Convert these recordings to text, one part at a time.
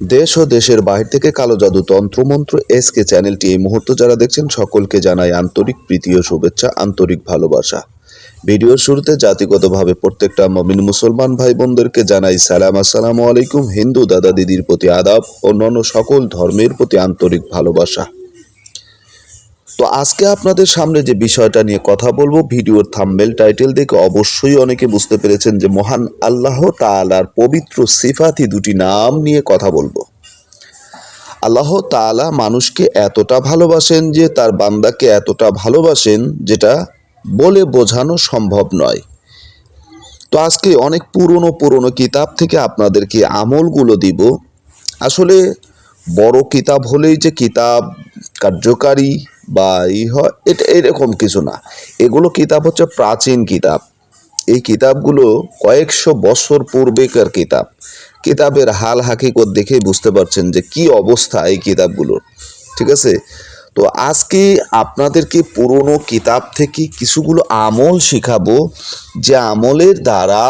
দেশ ও দেশের বাহির থেকে কালো জাদু তন্ত্রমন্ত্র এসকে চ্যানেলটি এই মুহূর্তে যারা দেখছেন, সকলকে জানাই আন্তরিক প্রীতি ও শুভেচ্ছা, আন্তরিক ভালোবাসা। ভিডিওর শুরুতে জাতিগতভাবে প্রত্যেকটা মমিন মুসলমান ভাই বোনদেরকে জানাই সালাম। আসসালামু আলাইকুম, হিন্দু দাদা দিদির প্রতি আদাব অন্যান্য সকল ধর্মের প্রতি আন্তরিক ভালোবাসা। তো আজকে আপনাদের সামনে যে বিষয়টা নিয়ে কথা বলব, ভিডিওর থাম্বেল টাইটেল দেখে অবশ্যই অনেকে বুঝতে পেরেছেন যে মহান আল্লাহ তাআলার পবিত্র সিফাতি দুটি নাম নিয়ে কথা বলব। আল্লাহ তাআলা মানুষকে এতটা ভালোবাসেন যে তার বান্দাকে এতটা ভালোবাসেন যেটা বলে বোঝানো সম্ভব নয়। তো আজকে অনেক পুরনো পুরনো কিতাব থেকে আপনাদেরকে আমলগুলো দিব। আসলে বড় কিতাব হলেই যে কিতাব কার্যকারী বা ই হয় এটা এরকম কিছু না। এগুলো কিতাব হচ্ছে প্রাচীন কিতাব। এই কিতাবগুলো কয়েকশো বছর পূর্বেকার কিতাব। কিতাবের হাল হাকিকত দেখেই বুঝতে পারছেন যে কি অবস্থা এই কিতাবগুলোর। ঠিক আছে? তো আজকে আপনাদেরকে পুরনো কিতাব থেকে কিছুগুলো আমল শেখাবো, যে আমলের দ্বারা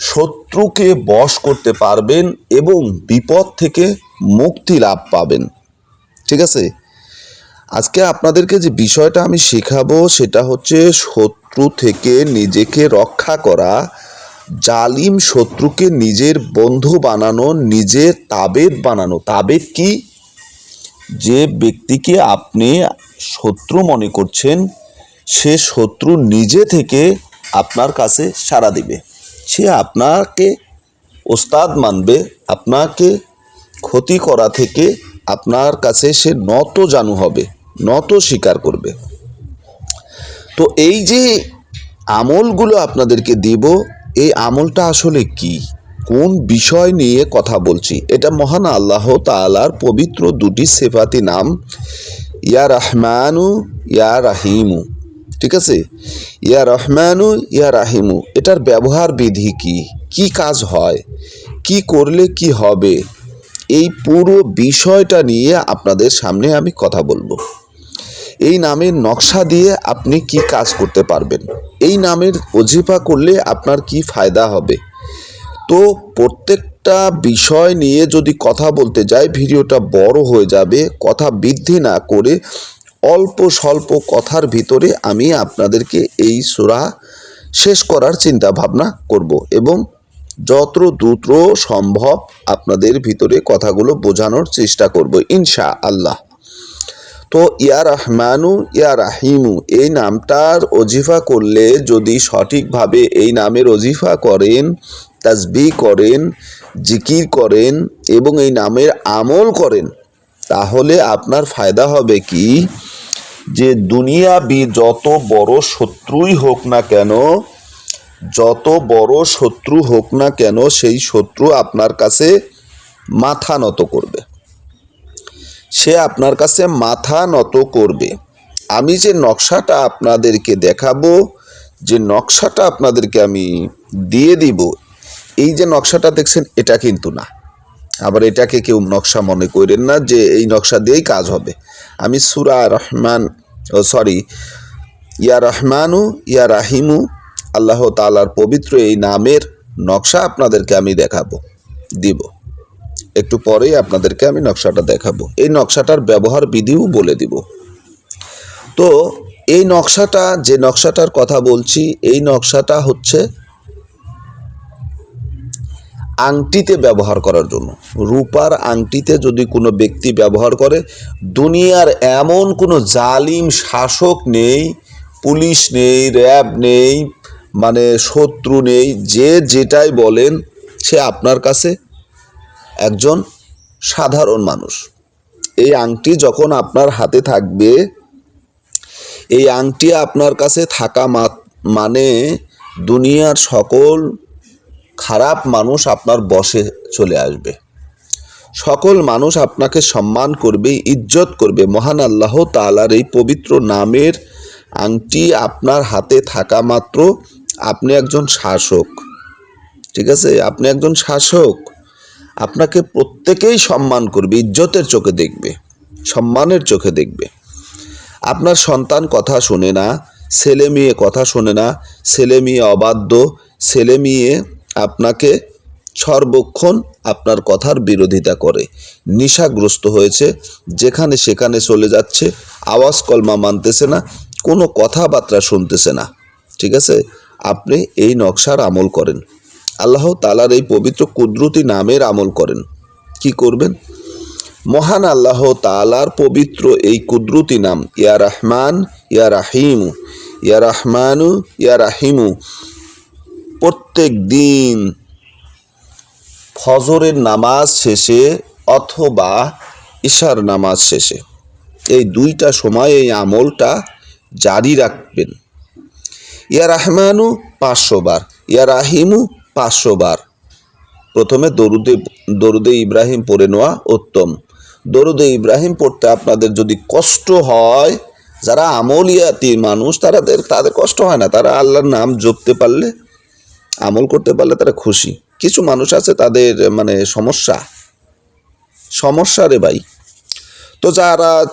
শত্রুকে বশ করতে পারবেন এবং বিপদ থেকে মুক্তি লাভ পাবেন। ঠিক আছে? আজকে আপনাদেরকে যে বিষয়টা আমি শেখাবো সেটা হচ্ছে শত্রু থেকে নিজেকে রক্ষা করা, জালিম শত্রুকে নিজের বন্ধু বানানো, নিজের তাবেদ বানানো। তাবেদ কি? যে ব্যক্তিকে আপনি শত্রু মনে করছেন, সে শত্রু নিজে থেকে আপনার কাছে সাড়া দিবে। সে আপনাকে ওস্তাদ মানবে, আপনাকে ক্ষতি করা থেকে আপনার কাছে সে নত জানু হবে। নত স্বীকার করবে। তো এই যে আমলগুলো আপনাদেরকে দিব, এই আমলটা আসলে কি? কোন বিষয় নিয়ে কথা বলছি? এটা মহান আল্লাহ তাআলার পবিত্র দুটি সেফাতি নাম, ইয়া রহমানু, ইয়া রাহিমু। ঠিক আছে? ইয়া রহমানু, ইয়া রাহিমু। এটার ব্যবহার বিধি কি? কি কাজ হয়? কি করলে কি হবে? এই পুরো বিষয়টা নিয়ে আপনাদের সামনে আমি কথা বলব। এই নামের নকশা দিয়ে আপনি কি কাজ করতে পারবেন? এই নামের অজিফা করলে আপনার কি ফায়দা হবে? তো প্রত্যেকটা বিষয় নিয়ে যদি কথা বলতে যাই, ভিডিওটা বড় হয়ে যাবে। কথা বৃদ্ধি না করে অল্প স্বল্প কথার ভিতরে আমি আপনাদেরকে এই সুরা শেষ করার চিন্তা ভাবনা করব এবং যত দ্রুত সম্ভব আপনাদের ভিতরে কথাগুলো বোঝানোর চেষ্টা করব ইনশা আল্লাহ তো, ইয়া রহমানু, ইয়া রাহিমু, এই নামটার অজিফা করলে যদি সঠিকভাবে এই নামের অজিফা করেন, তাজবি করেন, জিকির করেন এবং এই নামের আমল করেন, তাহলে আপনার ফায়দা হবে কি? যে দুনিয়া বি যত বড় শত্রুই হোক না কেন, যত বড় শত্রু হোক না কেন, সেই শত্রু আপনার কাছে মাথা নত করবে। সে আপনার কাছে মাথা নত করবে। আমি যে নকশাটা আপনাদেরকে দেখাবো, যে নকশাটা আপনাদেরকে আমি দিয়ে দিব, এই যে নকশাটা দেখছেন, এটা কিন্তু না। আবার এটাকে কেউ নকশা মনে করেন না যে এই নকশা দিয়েই কাজ হবে। আমি সুরা রহমান, ও সরি, ইয়া রহমানু, ইয়া রাহিমু, আল্লাহ তালার পবিত্র এই নামের নকশা আপনাদেরকে আমি দেখাবো, দিব। একটু পরেই আপনাদেরকে আমি নকশাটা দেখাবো। এই নকশাটার ব্যবহার বিধিও বলে দিব। তো এই নকশাটা, যে নকশাটার কথা বলছি, এই নকশাটা হচ্ছে আংটিতে ব্যবহার করার জন্য। রূপার আংটিতে যদি কোনো ব্যক্তি ব্যবহার করে, দুনিয়ার এমন কোনো জালিম শাসক নেই, পুলিশ নেই, র্যাব নেই মানে শত্রু নেই, যে যেটাই বলেন, সে আপনার কাছে একজন সাধারণ মানুষ। এই আংটি যখন আপনার হাতে থাকবে, এই আংটি আপনার কাছে থাকা মানে দুনিয়ার সকল খারাপ মানুষ আপনার বসে চলে আসবে। সকল মানুষ আপনাকে সম্মান করবে, ইজ্জত করবে। মহান আল্লাহ তাআলার এই পবিত্র নামের আংটি আপনার হাতে থাকা মাত্র আপনি একজন শাসক। ঠিক আছে? আপনি একজন শাসক। আপনাকে প্রত্যেকেই সম্মান করবে, ইজ্জতের চোখে দেখবে, সম্মানের চোখে দেখবে। আপনার সন্তান কথা শোনে না, ছেলে মেয়ে কথা শোনে না, ছেলে মেয়ে অবাধ্য, ছেলে মেয়ে আপনাকে সর্বক্ষণ আপনার কথার বিরোধিতা করে। নিশাগ্রস্ত হয়েছে, যেখানে সেখানে চলে যাচ্ছে, আওয়াজ কলমা মানতেছে না, কোনো কথাবার্তা শুনতেছে না। ঠিক আছে? আপনি এই নকশার আমল করেন। আল্লাহ তালার এই পবিত্র কুদরতি নামের আমল করেন। কি করবেন? মহান আল্লাহ তালার পবিত্র এই কুদরতি নাম, ইয়া রহমান, ইয়া রাহিমু, ইয়া রহমানু, ইয়া রাহিমু। প্রত্যেক দিন ফজরের নামাজ শেষে অথবা ঈশার নামাজ শেষে এই দুইটা সময় এই আমলটা জারি রাখবেন। ইয়া রহমানু পাঁচশো বার, ইয়া রাহিমু পাঁচশো বার। প্রথমে দরুদে দরুদে ইব্রাহিম পড়ে নেওয়া উত্তম। দরুদে ইব্রাহিম পড়তে আপনাদের যদি কষ্ট হয়, যারা আমলিয়াতি মানুষ তাদের তাদের কষ্ট হয় না। তারা আল্লাহর নাম জপতে পারলে, আমল করতে পারলে তারা খুশি। কিছু মানুষ আছে তাদের মানে সমস্যা। সমস্যা রে ভাই। তো যারা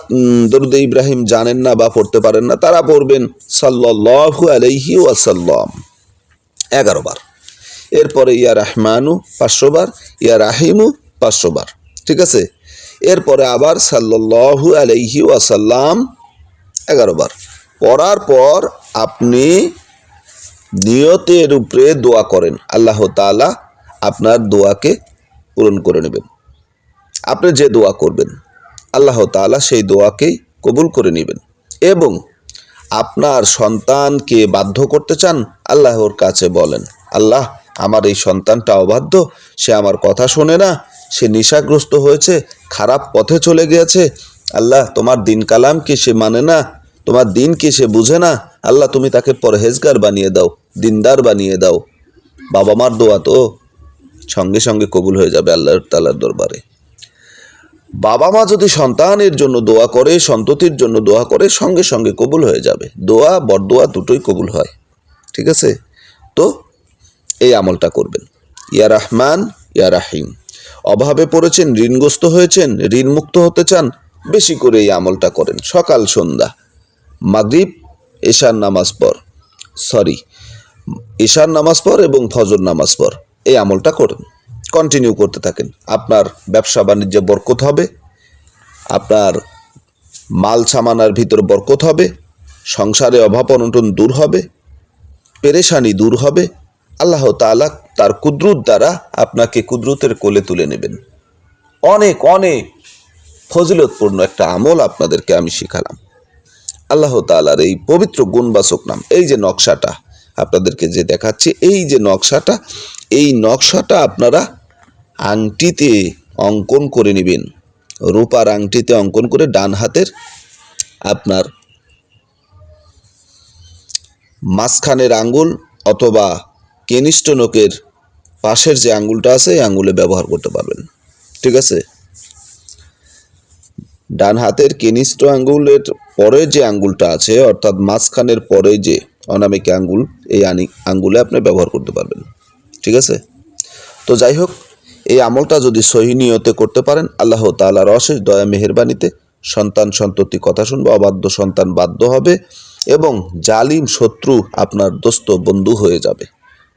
দরুদে ইব্রাহিম জানেন না বা পড়তে পারেন না, তারা পড়বেন সাল্লাল্লাহু আলাইহি ওয়াসাল্লাম। এগারো বার। এরপরে ইয়া রাহমানু পাঁচশো বার ইয়া রাহিমু পাঁচশো বার ঠিক আছে? এরপরে আবার সাল্লাল্লাহু আলাইহি ওয়াসাল্লাম এগারো বার পড়ার পর আপনি নিয়তের উপরে দোয়া করেন। আল্লাহ তাআলা আপনার দোয়াকে পূরণ করে নেবেন। আপনি যে দোয়া করবেন, আল্লাহ তাআলা সেই দোয়াকেই কবুল করে নেবেন। এবং আপনার সন্তানকে বাধ্য করতে চান, আল্লাহর কাছে বলেন, আল্লাহ আমার এই সন্তানটা অবাধ্য, সে আমার কথা শোনে না, সে নিশাগ্রস্ত হয়েছে, খারাপ পথে চলে গিয়েছে। আল্লাহ, তোমার দিন কালাম কি সে মানে না? তোমার দিনকে সে বুঝে না? আল্লাহ, তুমি তাকে পরহেজগার বানিয়ে দাও, দিনদার বানিয়ে দাও। বাবা মার দোয়া তো সঙ্গে সঙ্গে কবুল হয়ে যাবে আল্লাহর তালার দরবারে। বাবা মা যদি সন্তানের জন্য দোয়া করে, সন্ততির জন্য দোয়া করে, সঙ্গে সঙ্গে কবুল হয়ে যাবে। দোয়া, বরদোয়া দুটোই কবুল হয়। ঠিক আছে? তো এই আমলটা করবেন। ইয়া রহমান, ইয়া রাহিম। অভাবে পড়েছেন, ঋণগ্রস্ত হয়েছেন ঋণ মুক্ত হতে চান, বেশি করে এই আমলটা করেন। সকাল, সন্ধ্যা। মাগরিব, এশার নামাজ পর সরি ঈশার নামাজ পর এবং ফজর নামাজ পর এই আমলটা করেন। কন্টিনিউ করতে থাকেন। আপনার ব্যবসা বাণিজ্যে বরকত হবে। আপনার মাল সামানার ভিতর বরকত হবে। সংসারে অভাব অনটন দূর হবে। পেরেশানি দূর হবে। আল্লাহ তাআলা তার কুদরত দ্বারা আপনাকে কুদরতের কোলে তুলে নেবেন। অনেক অনেক ফজিলতপূর্ণ একটা আমল আপনাদেরকে আমি শিখালাম। আল্লাহ তাআলার এই পবিত্র গুণবাচক নাম, এই যে নকশাটা আপনাদেরকে যে দেখাচ্ছে, এই যে নকশাটা, এই নকশাটা আপনারা আংটিতে অঙ্কন করে নেবেন। রূপার আংটিতে অঙ্কন করে ডান হাতের আপনার মাঝখানের আঙ্গুল অথবা কেনিষ্ঠ নখের পাশের যে আঙ্গুলটা আছে, এই আঙ্গুলে ব্যবহার করতে পারবেন। ঠিক আছে? ডান হাতের কেনিষ্ঠ আঙ্গুলের পরে যে আঙ্গুলটা আছে, অর্থাৎ মাঝখানের পরে যে অনামিক আঙ্গুল, এই আঙ্গুলে আপনি ব্যবহার করতে পারবেন। ঠিক আছে? তো যাই হোক, এই আমলটা যদি সহি নিয়তে করতে পারেন, আল্লাহ তাআলার অশেষ দয়া মেহেরবানিতে সন্তান সন্ততি কথা শুনবে, অবাধ্য সন্তান বাধ্য হবে এবং জালিম শত্রু আপনার দোস্ত বন্ধু হয়ে যাবে।